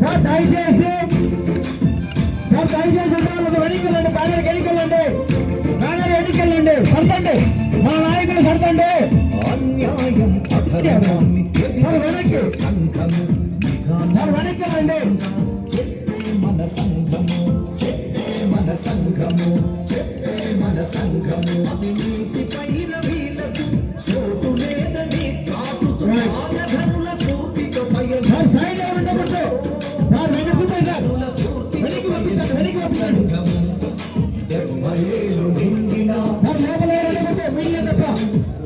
Sir దయచేసి sir దయచేసి వాళ్ళకి వెనకెళ్ళండి బ్యానర్ బ్యానర్ వెనకెళ్ళండి సర్దండి మా నాయకులు సర్దండి అన్యాయం సార్ వెనక్కి సంఘము సార్ వెనకెళ్ళండి చెప్పే మన సంఘము చెప్పే మన సంఘము చెప్పే మన సంఘము అవినీతి పైరవీలకు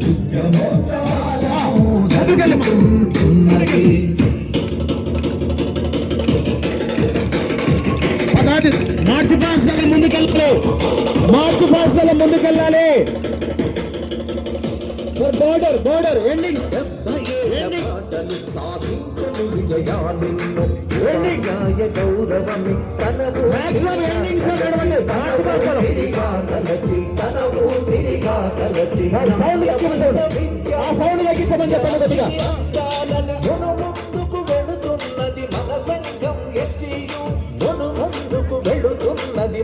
ఉద్యమోత్సవాలను మార్చి పాస్ ముందుకెళ్ళాలి. మార్చి పాస్ ముందుకెళ్ళాలి. బోర్డర్ బోర్డర్ ఎండింగ్ సాధించను విజయాలు గౌరవమి తన ఎండింగ్ సౌండ్ తగ్గించండి ఆ సౌండ్ తగ్గించమని చెప్పండి కొద్దిగా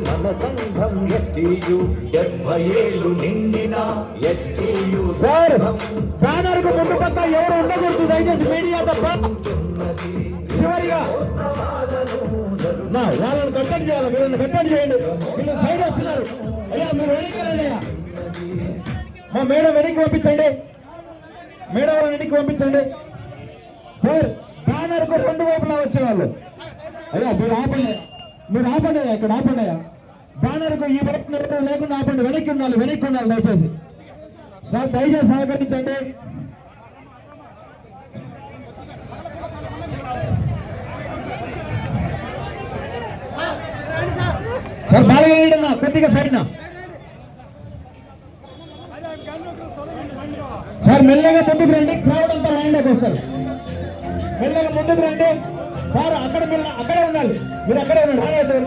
మన సంఘం ఎస్టీయు డెబ్బై ఏళ్ళు నిండిన ఎస్టీయు సార్ బ్యానర్కు ముందు పక్క ఎవరు ఉండకూడదు దయచేసి మీడియా తప్ప చివరిగా వాళ్ళని కట్టడి చేయాలి వీళ్ళని కట్టడి చేయండి. వీళ్ళు సైడ్ వస్తున్నారు. అయ్యా మీరు వెనక్కి అయ్యా. మా మేడం వెనక్కి పంపించండి. మేడం వాళ్ళని వెనక్కి పంపించండి. సార్ బ్యానర్కు రెండు వైపులా వచ్చే వాళ్ళు అయ్యా మీరు ఆపండి. మీరు ఆపండి అయ్యా ఇక్కడ ఆపండి అయ్యా. బ్యానర్కు ఈ వైపు లేకుండా ఆపండి. వెనక్కి ఉండాలి వెనక్కి ఉండాలి దయచేసి. సార్ దయచేసి సహకరించండి. సార్ బాగా వేయడన్నా కొద్దిగా సైడ్నా. సార్ మెల్లగా ముందుకు రండి. క్రౌడ్ అంతా లైన్లోకి వస్తారు. మెల్లగా ముందుకు రండి. సార్ అక్కడ మీరు అక్కడే ఉండాలి. మీరు అక్కడే ఉండండి. రాలేదు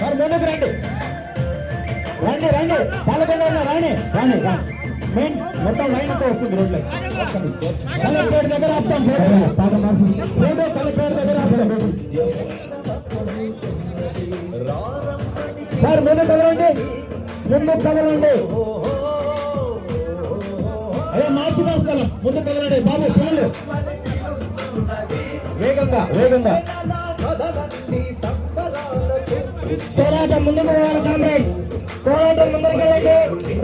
సార్. ముందుకు రండి. రండి రండి. పాలకొండ ఉన్న రాణి రాని మెయిన్ మొత్తం లైన్ అంతా వస్తుంది రోడ్లో కలెక్టరేట్ దగ్గర ఆపుతాం ఫోటో ఫోటో కలెక్టరేట్ దగ్గర ఆపుతాం. సార్ ముందుకు రండి. ముందు కదలండి అదే మార్చి మాస్తాను ముందు కదలండి బాబు పిల్లలు వేగంగా వేగంగా. పోరాటం ముందుకు పోవాలి కాంగ్రెస్. పోరాటం ముందుకు వెళ్ళండి.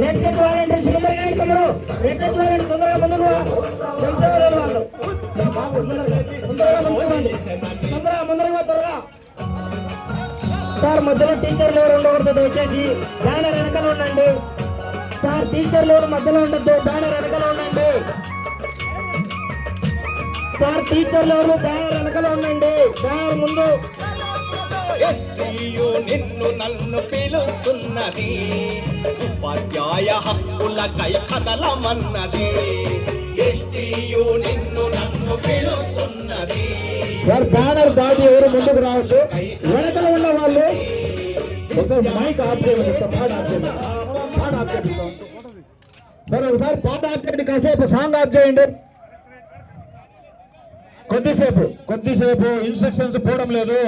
రెడ్ సెట్ వాళ్ళంటే ముందరికి వెళ్ళండి తమ్ముడు. రెడ్ సెట్ వాలంటీర్ తొందరగా ముందుకు తొందరగా ముందుకు తొందరగా మధ్యలో టీచర్లు ఎవరు ఉండకూడదు దయచేసి బ్యానర్ వెనకాల ఉండండి. సార్ టీచర్లు ఎవరు మధ్యలో ఉండొద్దు బ్యానర్ వెనకాల ఉండండి. సార్ టీచర్లు ఎవరు బ్యానర్ వెనకాల ఉండండి. బ్యానర్ ముందు. ఎస్టీయు నిన్ను నన్ను పిలుస్తున్నది. ఉపాధ్యాయ హక్కులకై కదలమన్నది. ఎస్టీయు నిన్ను నన్ను పిలుస్తున్నది. సార్ బ్యానర్ దాటి ఎవరు ముందుకు రావద్దు. ఒకసారి మైక్ ఆఫ్ చేయమని పాట ఆఫ్ పాట ఆఫ్ చేయండి సార్ ఒకసారి పాట ఆఫ్ చేయండి కాసేపు సాంగ్ ఆఫ్ చేయండి. కొద్దిసేపు కొద్దిసేపు ఇన్స్ట్రక్షన్స్ పోవడం లేదు.